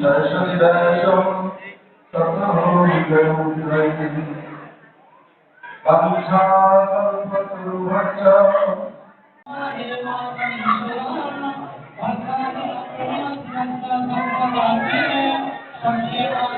Saraswati দাসম Thank you.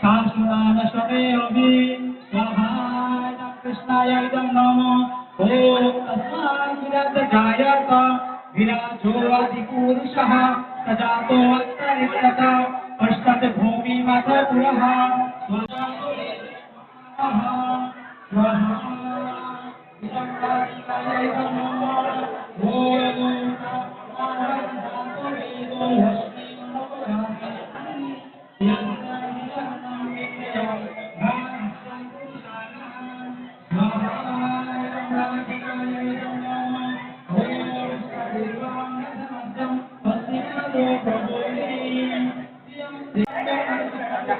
शाश्वतानशमे अभि स्वाहाय कृष्णाय इदं नमो ॐ तस्मात् विरतजायत विराजो अधिपूरुषः सजातो अन्तरिक्षत पश्चात् भूमिमथ पुरः। स्वाहा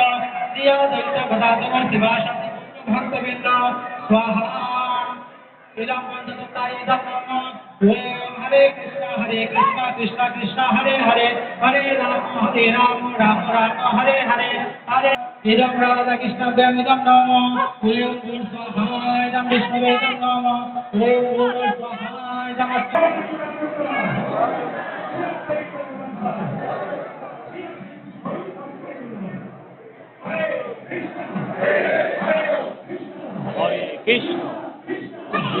सर्वदा श्रिया दैत्य भदातम शिवाशक्ति भक्तवृंद स्वाहा इदं पञ्चदत्ताय धर्मम् ॐ हरे कृष्ण हरे कृष्ण कृष्ण कृष्ण हरे हरे हरे राम हरे राम राम राम हरे हरे हरे इदं राधाकृष्णव्यम् इदं नाम ॐ ॐ स्वाहा इदं विष्णवे इदं नाम ॐ ॐ स्वाहा इदम् হরে হরে ইদম রাধা কৃষ্ণ ব্যাম ইদম নমঃ ওম ভূর স্বাহা ইদম বিষ্ণবে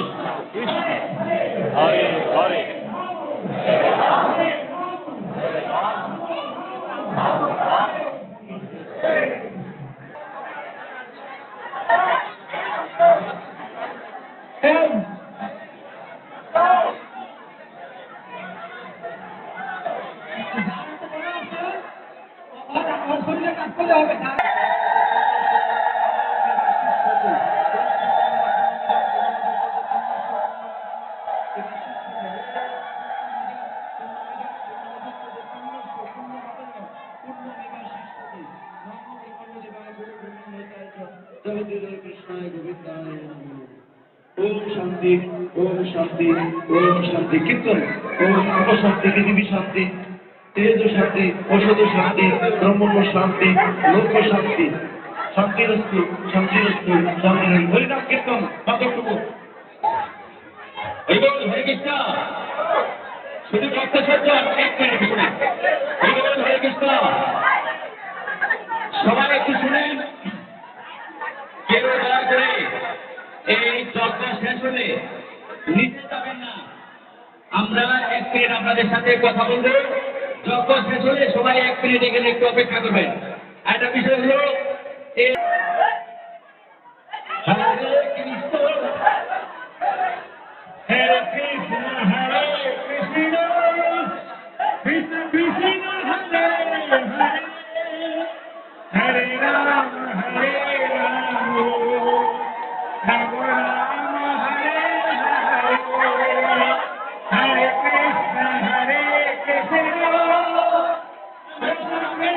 ইদম নমঃ ওম ভূর স্বাহা ইদম হরে কৃষ্ণ কৃষ্ণ কৃষ্ণ হরে হরে আমার শরীরে কাজ ওম শান্তি ওম শান্তি ওম শান্তি। কীর্তন, ওম শান্তি পৃথিবী শান্তি, তেজ শান্তি, ঔষধ শান্তি, ব্রহ্মণ্য শান্তি শান্তি। হরিনাম কীর্তন হরে কৃষ্ণ। শুধু শুনে। সবাই একটু শুনেন কেউ দয়া করে এই চর্চা শেষ হলে নিচে যাবেন না আমরা এক মিনিট আপনাদের সাথে কথা বলব যজ্ঞ শেষ হলে সবাই এক মিনিট এখানে একটু অপেক্ষা করবেন একটা বিষয় হলো এ- হরে কৃষ্ণ